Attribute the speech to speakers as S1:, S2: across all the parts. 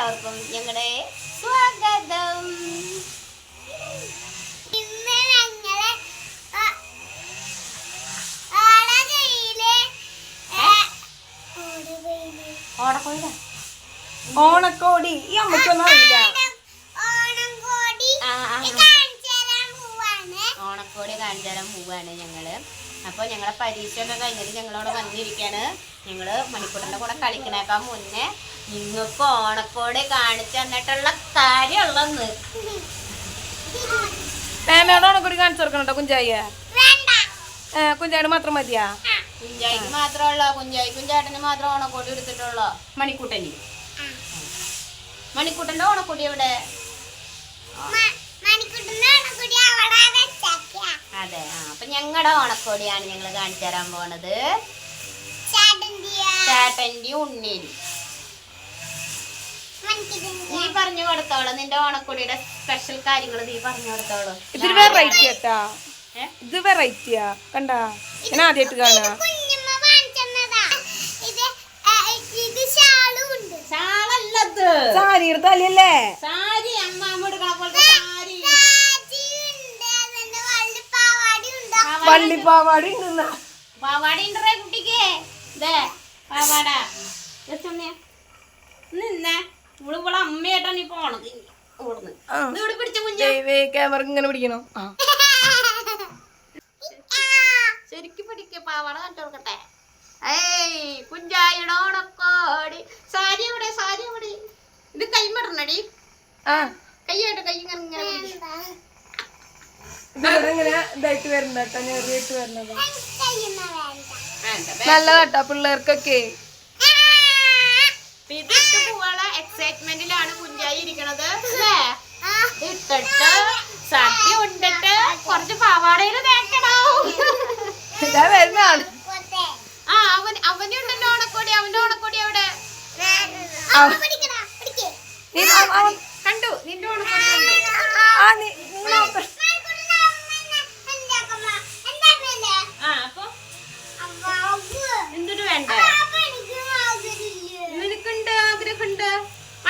S1: എല്ലാവർക്കും ഞങ്ങളുടെ സ്വാഗതം.
S2: ഇന്ന് ഞങ്ങളെ
S3: ഓണക്കോടി. ഈ അമ്മക്കൊന്നും അറിയില്ല.
S1: ഓണക്കോടി കാഞ്ചാലം പോവാണ് ഞങ്ങൾ. അപ്പോൾ ഞങ്ങളെ പരീക്ഷ ഒക്കെ കഴിഞ്ഞിട്ട് ഞങ്ങളവിടെ വന്നിരിക്കാണ്. ഞങ്ങൾ മണിക്കൂറിന്റെ കൂടെ കളിക്കണേക്കാൾ മുന്നേ നിങ്ങൾക്ക് ഓണക്കോടി കാണിച്ചു തന്നിട്ടുള്ള കാര്യമുള്ളന്ന്.
S3: മേമയോട് ഓണക്കോടി കാണിച്ചു കൊടുക്കണോ
S2: കുഞ്ചായി
S3: കുഞ്ചായിട്ട് മാത്രം മതിയാ?
S1: കുഞ്ചായിക്ക് മാത്രമല്ല കുഞ്ചായിക്കും ചേട്ടന് മാത്രം ഓണക്കോടി എടുത്തിട്ടുള്ളൂ മണിക്കൂട്ടന്. മണിക്കൂട്ടന്റെ ഓണക്കോടി എവിടെ? അതെ അപ്പൊ ഞങ്ങളുടെ ഓണക്കോടിയാണ് ഞങ്ങൾ കാണിച്ചു തരാൻ പോണത്. ഉണ്ണിയും
S2: മണിക്കുട്ടന്റെയാ?
S1: നീ പറഞ്ഞു കൊടുത്തോളൂ. നിന്റെ ഓണക്കോടിയുടെ സ്പെഷ്യൽ കാര്യങ്ങൾ നീ പറഞ്ഞു കൊടുത്തോളൂ.
S3: ഇത് വെറൈറ്റി കേട്ടാ ഇത് വെറൈറ്റിയാ കണ്ടാ? ഞാൻ ആദ്യമായിട്ട് കാണാ.
S2: സാരി. ഇത് ഇത് ഉണ്ട്.
S3: തലയല്ലേ?
S1: സാരി അമ്മ എടുക്കണ പോലത്തെ സാരി.
S3: വള്ളിപ്പാവാടി ഉണ്ടെന്നാ.
S1: പാവാട ഉണ്ടറേ കുട്ടിക്ക്. ദേ പാവാട. നിന്നെ. ഇവിടെ ഇവിടെ അമ്മയായിട്ടാണ് ഈ പോണത് ഓടുന്നത്. ഇവിടെ പിടിച്ച
S3: ക്യാമറ ഇങ്ങനെ പിടിക്കണം?
S1: ശരിക്കും പിടിക്ക പാവാട കണ്ടോക്കട്ടെ ഏയ് സാരി എവിടെ സാരി എവിടെ? ഇത് കൈമിടണടി കൈയായിട്ട് കൈ ഇങ്ങനെ
S3: ഇതായിട്ട് ഞെറിയിട്ട് വരണത്. നല്ല കേട്ടോ പിള്ളേർക്കൊക്കെ
S2: ആ,
S1: ഇപ്പൊ ഇത് ഇട്ട് പോവാനുള്ള എക്സൈറ്റ്മെന്റിലാണ് കുഞ്ചായി ഇരിക്കണത്. അല്ലേ? ഇട്ടിട്ട് സദ്യ ഉണ്ടിട്ട് കുറച്ച് പാവാടയിൽ തേക്കണോ.
S3: ഇതാ വരുന്ന ആൾ
S2: പോട്ടെ.
S1: ആ അവൻ അവന്റെ ഉണ്ടല്ലോ ഓണക്കോടി അവന്റെ ഓണക്കോടി അവിടെ.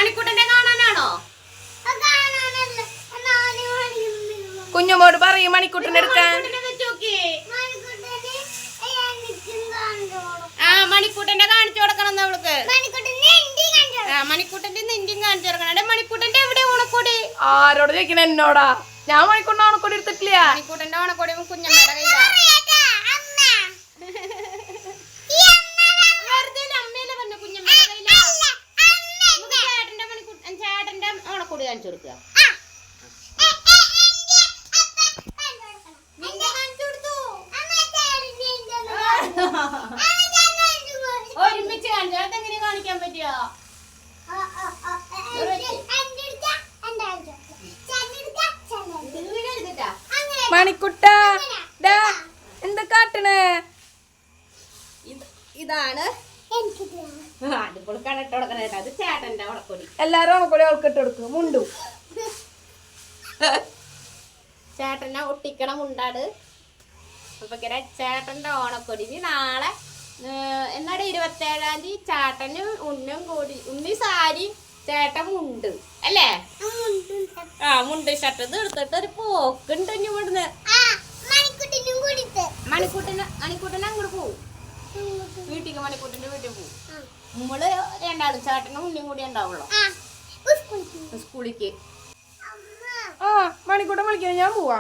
S1: മണിക്കൂട്ടന്റെ കാണാനാണോ?
S3: കുഞ്ഞുമോട് പറയും മണിക്കൂട്ടൻ എടുക്കാൻ.
S1: ആ മണിക്കൂട്ടന്റെ കാണിച്ചു കൊടുക്കണം അവൾക്ക്. ആ മണിക്കൂട്ടന്റെ നെഞ്ചും കാണിച്ചു കൊടുക്കണം. മണിക്കൂട്ടന്റെ എവിടെ ഓണക്കോടി?
S3: ആരോട് ചോദിക്കണ എന്നോടാ? ഞാൻ മണിക്കൂറിന് ഓണക്കോടി എടുത്തിട്ടില്ല.
S1: മണിക്കൂട്ടന്റെ ഓണക്കോടി കുഞ്ഞമ്മയുടെ കയ്യിലാ
S2: അറിയാട്ടാ, അമ്മ. ഈ അമ്മ വേണം.
S1: വെറുതെ അല്ല, അമ്മയല്ലേ പറഞ്ഞ കുഞ്ഞമ്മയുടെ കയ്യിലാ
S2: അല്ല, അമ്മ.
S1: നമുക്ക് ചേട്ടന്റെ മണിക്കൂട്ടൻ ചേട്ടന്റെ ഓണക്കോടി കാണിച്ചു കൊടുക്കുക
S2: ആ. എ, എ, എന്റെ അപ്പൻ കണ്ടോളണം.
S1: നിന്റെ കാണിച്ചു കൊടുത്തു
S2: അമ്മ ചേട്ടന്റെ എന്റെ ഒന്ന് കാണിച്ചു. അമ്മ ചേട്ടന്റെ എന്റെ കാണിച്ചു.
S1: ഒരുമിച്ച് കാണിച്ചു അതെങ്ങനെ കാണിക്കാൻ പറ്റിയോ
S2: ആ, ആ, ആ, എന്റെ- എന്റെ എടുത്താ, എന്റെ കാണിച്ചു. ചേട്ടന്റെ എടുത്താ, ഒരുമിച്ച് കാണിച്ചു.
S1: അതെങ്ങനെ കാണിക്കാൻ
S2: പറ്റിയോ.
S3: മണിക്കുട്ട എന്താ കാട്ടണേ
S1: ഇതാണ്
S3: എല്ലാരും ഓണക്കോടി അവൾക്ക് ഇട്ട് കൊടുക്കും. മുണ്ടു.
S1: ചേട്ടനെ ഒട്ടിക്കണം മുണ്ടാട്. അപ്പൊ ഇങ്ങനെ ചേട്ടന്റെ ഓണക്കൊടി. ഇനി നാളെ എന്നാടെ എന്നാടെ ഇരുപത്തേഴാം തീയതി ചേട്ടനും ഉണ്ണും കൂടി. ഉണ്ണി സാരി ചേട്ടൻ മുണ്ട്. അല്ലേ? ആ മുണ്ട് ഷർട്ട് ഇത് എടുത്തിട്ട് ഒരു പോക്കുണ്ട് ഇനി ഇവിടുന്ന്.
S2: ആ, മണിക്കുട്ടിനും.
S1: മണിക്കൂട്ടിന് മണിക്കൂട്ടിന് അങ്ങോട്ട് പോവും. വീട്ടിക്ക് മണിക്കൂട്ടിന്റെ വീട്ടിൽ പോകും നമ്മൾ രണ്ടാളും ചേട്ടനും ഉണ്ണിയും കൂടി ഉണ്ടാവുള്ളൂ. സ്കൂളിക്ക്
S2: അമ്മ,
S3: ആ മണിക്കൂട്ടം വിളിക്കാൻ ഞാൻ പോവാ.